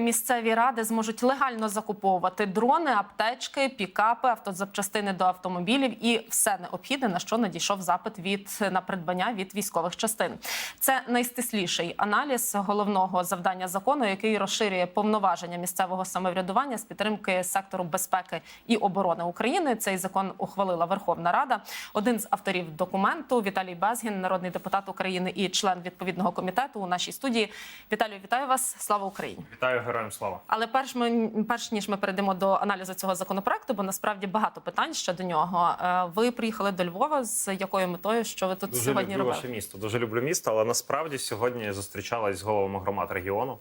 Місцеві ради зможуть легально закуповувати дрони, аптечки, пікапи, автозапчастини до автомобілів і все необхідне, на що надійшов запит від на придбання від військових частин. Це найстисліший аналіз головного завдання закону, який розширює повноваження місцевого самоврядування з підтримки сектору безпеки і оборони України. Цей закон ухвалила Верховна Рада. Один з авторів документу Віталій Безгін, народний депутат України і член відповідного комітету у нашій студії. Віталію, вітаю вас! Слава Україні! Вітаю героям слава. Але перш ми перш ніж ми перейдемо до аналізу цього законопроекту, бо насправді багато питань щодо нього. е, Ви приїхали до Львова з якою метою, що ви тут Дуже сьогодні люблю робили? ваше місто. Дуже люблю місто, але насправді сьогодні зустрічалась з головами громад регіону.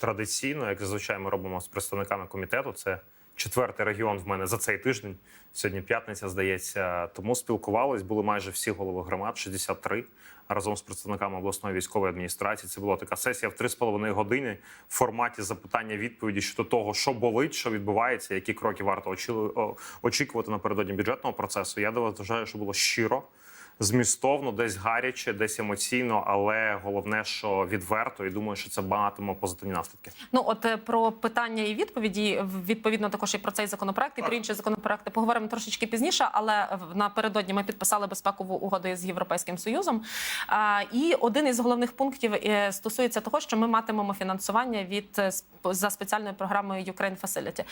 Традиційно, як зазвичай ми робимо з представниками комітету. Це четвертий регіон в мене за цей тиждень. Сьогодні п'ятниця, здається. Тому спілкувались. Були майже всі голови громад, 63, разом з представниками обласної військової адміністрації. Це була така сесія в 3,5 години в форматі запитання-відповіді щодо того, що болить, що відбувається, які кроки варто очі- очікувати напередодні бюджетного процесу. Я вважаю, що було щиро. Змістовно, десь гаряче, десь емоційно, але головне, що відверто, і думаю, що це матиме позитивні наслідки. Ну от е, про питання і відповіді відповідно також і про цей законопроект, і про інші законопроекти поговоримо трошечки пізніше. Але напередодні ми підписали безпекову угоду з європейським союзом. І один із головних пунктів е, стосується того, що ми матимемо фінансування від е, за спеціальною програмою Ukraine Facility.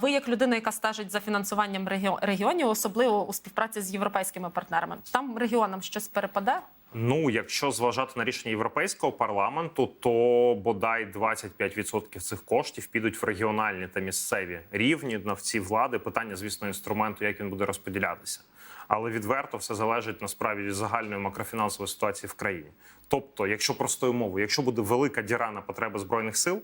Ви, як людина, яка стежить за фінансуванням регіо- регіонів, особливо у співпраці з європейськими партнерами, там регіонам щось перепаде. Ну, якщо зважати на рішення європейського парламенту, то бодай 25% цих коштів підуть в регіональні та місцеві рівні на ці влади. Питання, звісно, інструменту, як він буде розподілятися. Але відверто все залежить насправді від загальної макрофінансової ситуації в країні. Тобто, якщо простою мовою, якщо буде велика діра на потреби збройних сил,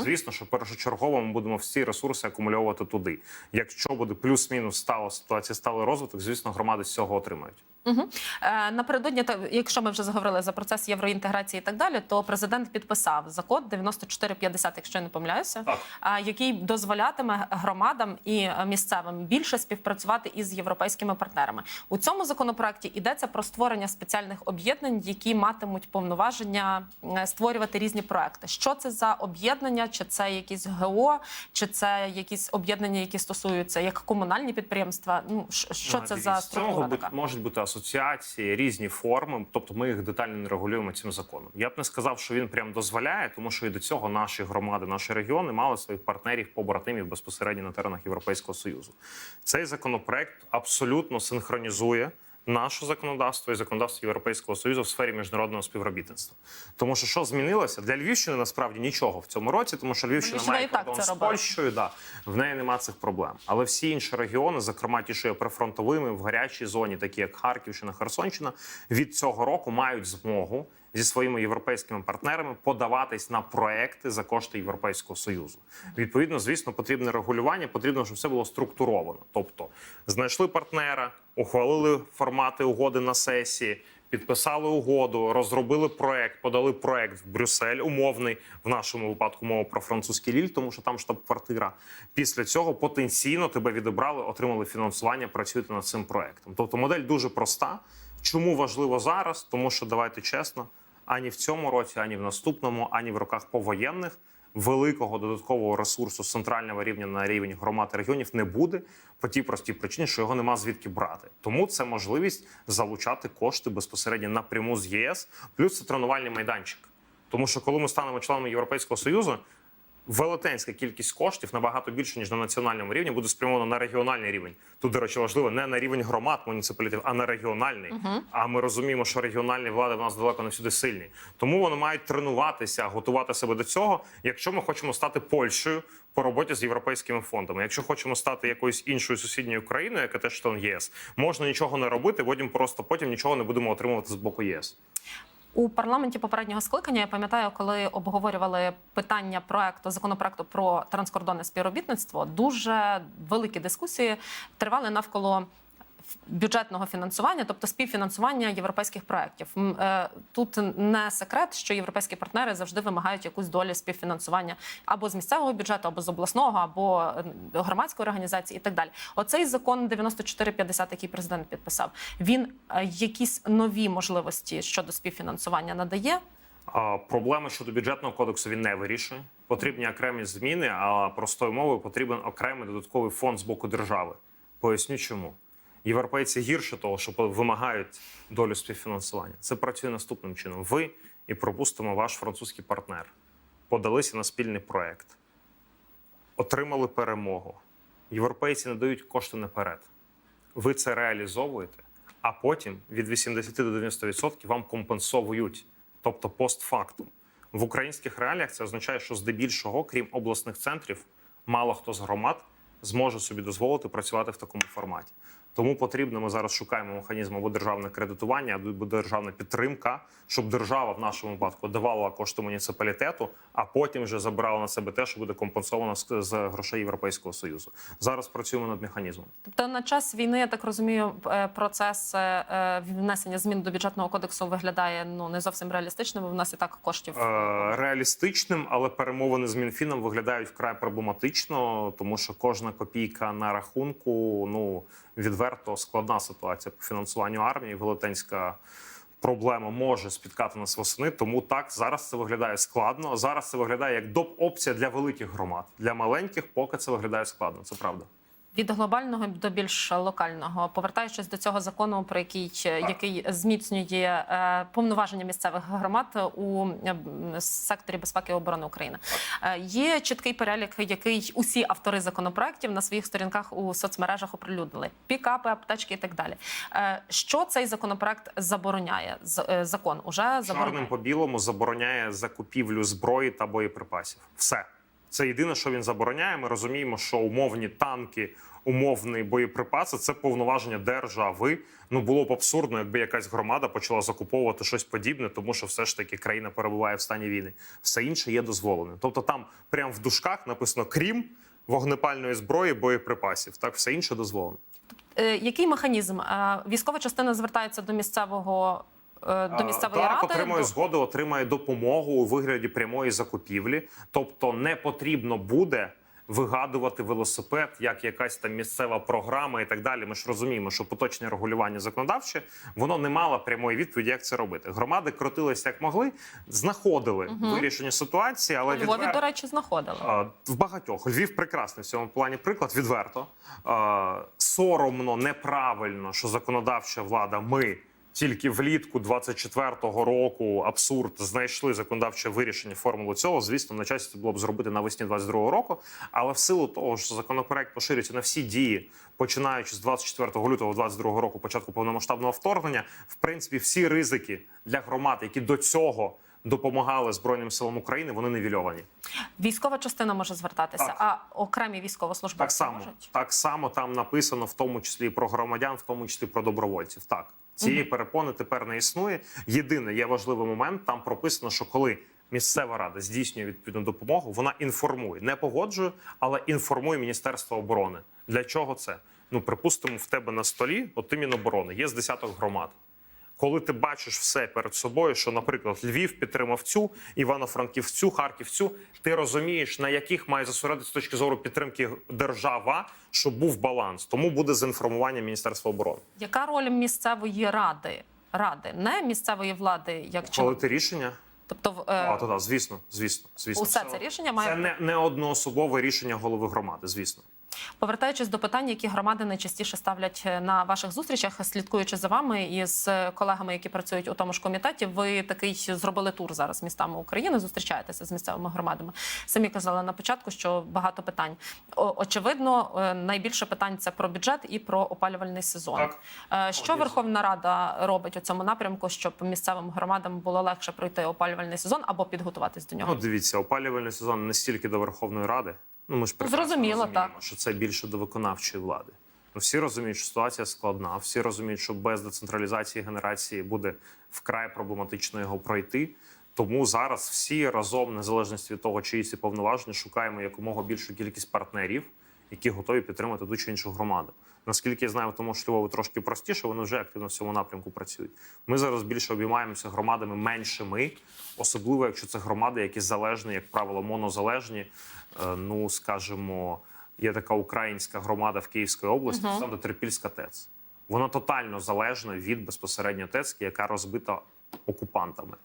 звісно, що першочергово ми будемо всі ресурси акумульовувати туди. Якщо буде плюс-мінус стала ситуація, сталий розвиток, звісно, громади з цього отримають. Угу. Е, напередодні, якщо ми вже заговорили за процес євроінтеграції і так далі, то президент підписав закон 9450, якщо я не помиляюся, Так. який дозволятиме громадам і е, місцевим більше співпрацювати із європейськими партнерами. У цьому законопроекті йдеться про створення спеціальних об'єднань, які матимуть повноваження створювати різні проекти. Що це за об'єднання? Чи це якісь ГО, чи це якісь об'єднання, які стосуються як комунальні підприємства? Ну що Ну, це за з цього така? можуть бути асоціації, різні форми, тобто ми їх детально не регулюємо цим законом. Я б не сказав, що він прям дозволяє, тому що і до цього наші громади, наші регіони мали своїх партнерів, побратимів безпосередньо на теренах Європейського союзу. Цей законопроект абсолютно синхронізує. Наше законодавство і законодавство Європейського союзу в сфері міжнародного співробітництва, тому що що змінилося для Львівщини, насправді нічого в цьому році, тому що Львівщина Львівщина має кордон з. Польщею, да в неї нема цих проблем. Але всі інші регіони, зокрема ті, що є прифронтовими в гарячій зоні, такі як Харківщина, Херсонщина, від цього року мають змогу зі своїми європейськими партнерами подаватись на проекти за кошти Європейського союзу. Відповідно, звісно, потрібне регулювання, потрібно, щоб все було структуровано. Тобто знайшли партнера, ухвалили формати угоди на сесії. Підписали угоду, розробили проект, подали проект в Брюссель, умовний в нашому випадку мова про французький ліль, тому що там штаб-квартира. Після цього потенційно тебе відібрали, отримали фінансування, працюєте над цим проектом. Тобто модель дуже проста. Чому важливо зараз? Тому що давайте чесно, ані в цьому році, ані в наступному, ані в роках повоєнних великого додаткового ресурсу з центрального рівня на рівень громад і регіонів не буде по тій простій причині, що його нема звідки брати. Тому це можливість залучати кошти безпосередньо напряму з ЄС, плюс це тренувальний майданчик. Тому що коли ми станемо членами Європейського союзу, велетенська кількість коштів набагато більше ніж на національному рівні буде спрямовано на регіональний рівень. Тут, до речі, важливо не на рівень громад муніципалітетів, а на регіональний. А ми розуміємо, що регіональні влади в нас далеко не всюди сильні. Тому вони мають тренуватися, готувати себе до цього, якщо ми хочемо стати Польщею по роботі з європейськими фондами. Якщо хочемо стати якоюсь іншою сусідньою країною, яка теж член ЄС, можна нічого не робити, потім просто потім нічого не будемо отримувати з боку ЄС. У парламенті попереднього скликання я пам'ятаю, коли обговорювали питання проекту законопроекту про транскордонне співробітництво. Дуже великі дискусії тривали навколо бюджетного фінансування, тобто співфінансування європейських проєктів. Е, Тут не секрет, що європейські партнери завжди вимагають якусь долю співфінансування або з місцевого бюджету, або з обласного, або е, громадської організації, і так далі. Оцей закон 9450, який президент підписав, він е, якісь нові можливості щодо співфінансування надає. Проблеми щодо бюджетного кодексу він не вирішує. потрібні окремі зміни, а простою мовою потрібен окремий додатковий фонд з боку держави. Поясню чому. Європейці гірше того, що вимагають долю співфінансування. Це працює наступним чином. Ви і пропустимо ваш французький партнер подалися на спільний проект, отримали перемогу. Європейці надають кошти наперед. Ви це реалізовуєте, а потім від 80 до 90% вам компенсовують, тобто постфактум. В українських реаліях це означає, що здебільшого, крім обласних центрів, мало хто з громад зможе собі дозволити працювати в такому форматі. Тому потрібно, ми зараз шукаємо механізм або державне кредитування, або державна підтримка, щоб держава в нашому випадку давала кошти муніципалітету, а потім вже забрала на себе те, що буде компенсовано з, грошей Європейського союзу. Зараз працюємо над механізмом. Тобто на час війни, я так розумію, е, процес е, внесення змін до бюджетного кодексу виглядає ну не зовсім реалістичним. бо В нас і так коштів Е, реалістичним, але перемовини з Мінфіном виглядають вкрай проблематично, тому що кожна копійка на рахунку ну відверто складна ситуація по фінансуванню армії. Велетенська проблема може спіткати нас восени. Тому так зараз це виглядає складно. Зараз це виглядає як доп опція для великих громад. Для маленьких поки це виглядає складно. Це правда. Від глобального до більш локального. Повертаючись до цього закону, про який який зміцнює е, повноваження місцевих громад у е, секторі безпеки і оборони України. Е, Є чіткий перелік, який усі автори законопроектів на своїх сторінках у соцмережах оприлюднили: пікапи, аптечки і так далі. Е, Що цей законопроект забороняє? З- е, Закон уже Чорним по білому забороняє закупівлю зброї та боєприпасів. Все це єдине, що він забороняє. Ми розуміємо, що умовні танки, умовний боєприпаси це повноваження держави. Ну було б абсурдно, якби якась громада почала закуповувати щось подібне, тому що все ж таки країна перебуває в стані війни. Все інше є дозволене. Тобто, там прямо в дужках написано крім вогнепальної зброї, боєприпасів. Так, все інше дозволено. Е, Який механізм? Військова частина звертається до місцевого. Е, До місцевої так, ради отримує до- згоду, отримає допомогу у вигляді прямої закупівлі. Тобто не потрібно буде вигадувати велосипед, як якась там місцева програма і так далі. Ми ж розуміємо, що поточне регулювання законодавче воно не мало прямої відповіді, як це робити. Громади крутилися як могли, знаходили вирішення ситуації, але Львові, відвер- до речі, знаходили. А, В багатьох Львів прекрасний в цьому плані приклад. Відверто А, соромно, неправильно, що законодавча влада. Ми тільки влітку 24-го року абсурд знайшли законодавче вирішення формулу цього. Звісно, на часі це було б зробити навесні 22-го року. Але в силу того, що законопроект поширюється на всі дії, починаючи з 24 лютого 22-го року, початку повномасштабного вторгнення, в принципі, всі ризики для громад, які до цього допомагали Збройним силам України, вони невільовані. Військова частина може звертатися, Так. а окремі військовослужбовці Так само, можуть. так само там написано, в тому числі про громадян, в тому числі про добровольців. Так, цієї перепони тепер не існує. Єдине є важливий момент. Там прописано, що коли місцева рада здійснює відповідну допомогу, вона інформує, не погоджує, але інформує Міністерство оборони. Для чого це? Ну, припустимо, в тебе на столі, от ти Міноборони, є з десяток громад. Коли ти бачиш все перед собою, що, наприклад, Львів підтримав цю, Івано-Франків цю, Харків цю, ти розумієш, на яких має зосередитися з точки зору підтримки держава, щоб був баланс. Тому буде з інформування Міністерства оборони. Яка роль місцевої ради? Ради, не місцевої влади, як Коли ти рішення, Тобто, в, е, а то да, звісно, звісно, звісно, усе це рішення має це не, не одноособове рішення голови громади. Звісно. Повертаючись до питань, які громади найчастіше ставлять е, на ваших зустрічах, слідкуючи за вами і з колегами, які працюють у тому ж комітеті. Ви такий зробили тур зараз містами України. Зустрічаєтеся з місцевими громадами. Самі казали на початку, що багато питань. Очевидно, е, найбільше питань це про бюджет і про опалювальний сезон. Так. Е, Що О. Верховна Рада робить у цьому напрямку, щоб місцевим громадам було легше пройти опалювальний сезон або підготуватись до нього? Ну, дивіться, опалювальний сезон не стільки до Верховної Ради. Ну, ми ж Зрозуміло, так. що це більше до виконавчої влади. Ну, всі розуміють, що ситуація складна. Всі розуміють, що без децентралізації генерації буде вкрай проблематично його пройти. Тому зараз всі разом, незалежно від того, чиї ці повноваження, шукаємо якомога більшу кількість партнерів, які готові підтримати ту чи іншу громаду. Наскільки я знаю, тому ж Львові трошки простіше, вони вже активно в цьому напрямку працюють. Ми зараз більше обіймаємося громадами меншими, особливо якщо це громади, які залежні, як правило, монозалежні. Е, Ну, скажімо, є така українська громада в Київській області, uh саме Терпільська ТЕЦ. Вона тотально залежна від безпосередньо ТЕЦ, яка розбита окупантами.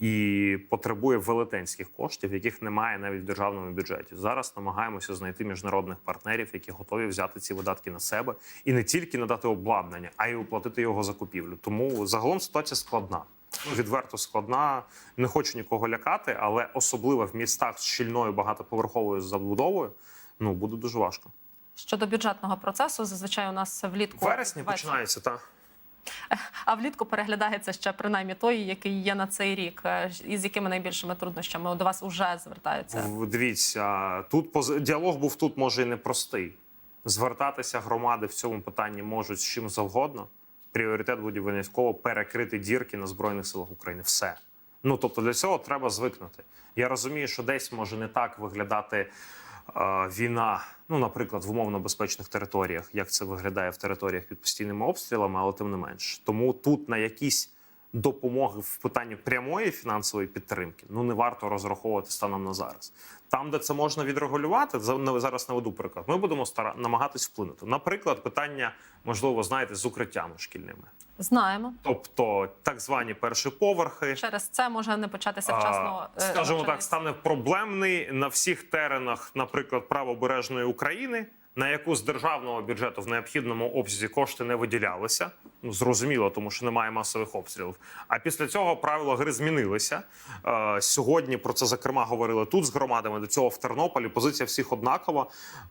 І потребує велетенських коштів, яких немає навіть в державному бюджеті. Зараз намагаємося знайти міжнародних партнерів, які готові взяти ці видатки на себе і не тільки надати обладнання, а й оплатити його закупівлю. Тому загалом ситуація складна. Ну, відверто складна. Не хочу нікого лякати, але особливо в містах з щільною багатоповерховою забудовою ну буде дуже важко. Щодо бюджетного процесу, зазвичай у нас влітку В вересні починається та а влітку переглядається ще принаймні той, який є на цей рік, е, із якими найбільшими труднощами до вас вже звертаються. Дивіться, тут поз- діалог був тут може і непростий. Звертатися громади в цьому питанні можуть з чим завгодно. Пріоритет буде обов'язково перекрити дірки на збройних силах України. Все. Ну тобто для цього треба звикнути. Я розумію, що десь може не так виглядати війна, ну, наприклад, в умовно безпечних територіях, як це виглядає в територіях під постійними обстрілами, але тим не менш. Тому тут на якісь допомоги в питанні прямої фінансової підтримки ну не варто розраховувати станом на зараз. Там, де це можна відрегулювати, зараз наведу приклад. Ми будемо стара намагатись вплинути. Наприклад, питання можливо, знаєте, з укриттями шкільними, Знаємо. тобто так звані перші поверхи. Через це може не початися вчасно. е, скажімо так, стане проблемний на всіх теренах, наприклад, правобережної України, на яку з державного бюджету в необхідному обсязі кошти не виділялися. Ну зрозуміло, тому що немає масових обстрілів. А після цього правила гри змінилися. Е, сьогодні про це зокрема говорили тут з громадами. До цього в Тернополі позиція всіх однакова.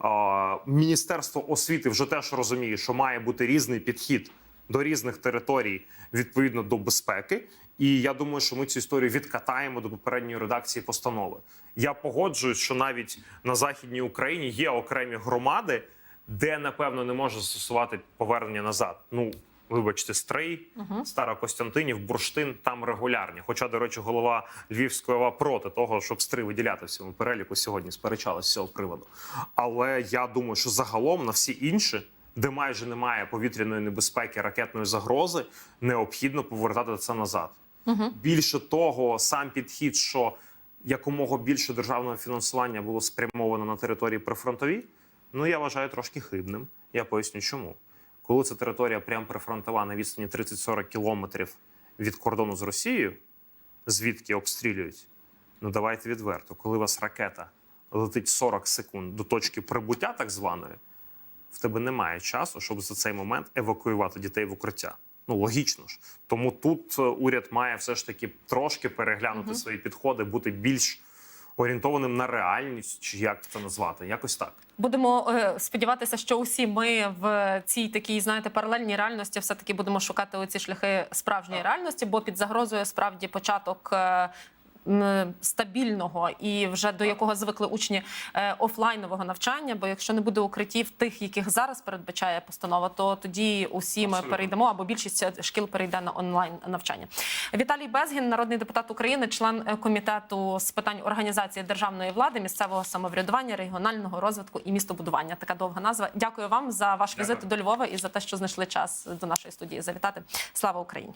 Е, Міністерство освіти вже теж розуміє, що має бути різний підхід до різних територій відповідно до безпеки. І я думаю, що ми цю історію відкатаємо до попередньої редакції постанови. Я погоджуюсь, що навіть на західній Україні є окремі громади, де напевно не може застосувати повернення назад. Ну вибачте, стрий, Старокостянтинів, Бурштин там регулярні. Хоча, до речі, голова Львівської ОВА проти того, щоб стрий виділяти в цьому переліку сьогодні сперечалась з цього приводу. Але я думаю, що загалом на всі інші де майже немає повітряної небезпеки, ракетної загрози, необхідно повертати це назад. Більше того, сам підхід, що якомога більше державного фінансування було спрямовано на території прифронтові, ну я вважаю трошки хибним. Я поясню, чому. Коли це територія прямо прифронтова на відстані 30-40 кілометрів від кордону з Росією, звідки обстрілюють, ну давайте відверто, коли у вас ракета летить 40 секунд до точки прибуття, так званої, в тебе немає часу, щоб за цей момент евакуювати дітей в укриття. Ну логічно ж. Тому тут е, уряд має все ж таки трошки переглянути свої підходи, бути більш орієнтованим на реальність, чи як це назвати, якось так. Будемо е, сподіватися, що усі ми в цій такій, знаєте, паралельній реальності все таки будемо шукати оці шляхи справжньої реальності, бо під загрозою справді початок. Е, Стабільного і вже до якого звикли учні е, офлайнового навчання. Бо якщо не буде укриттів тих, яких зараз передбачає постанова, то тоді усі ми перейдемо або більшість шкіл перейде на онлайн навчання. Віталій Безгін, народний депутат України, член е, комітету з питань організації державної влади, місцевого самоврядування, регіонального розвитку і містобудування. Така довга назва. Дякую вам за ваш Дякую. візит до Львова і за те, що знайшли час до нашої студії завітати. Слава Україні!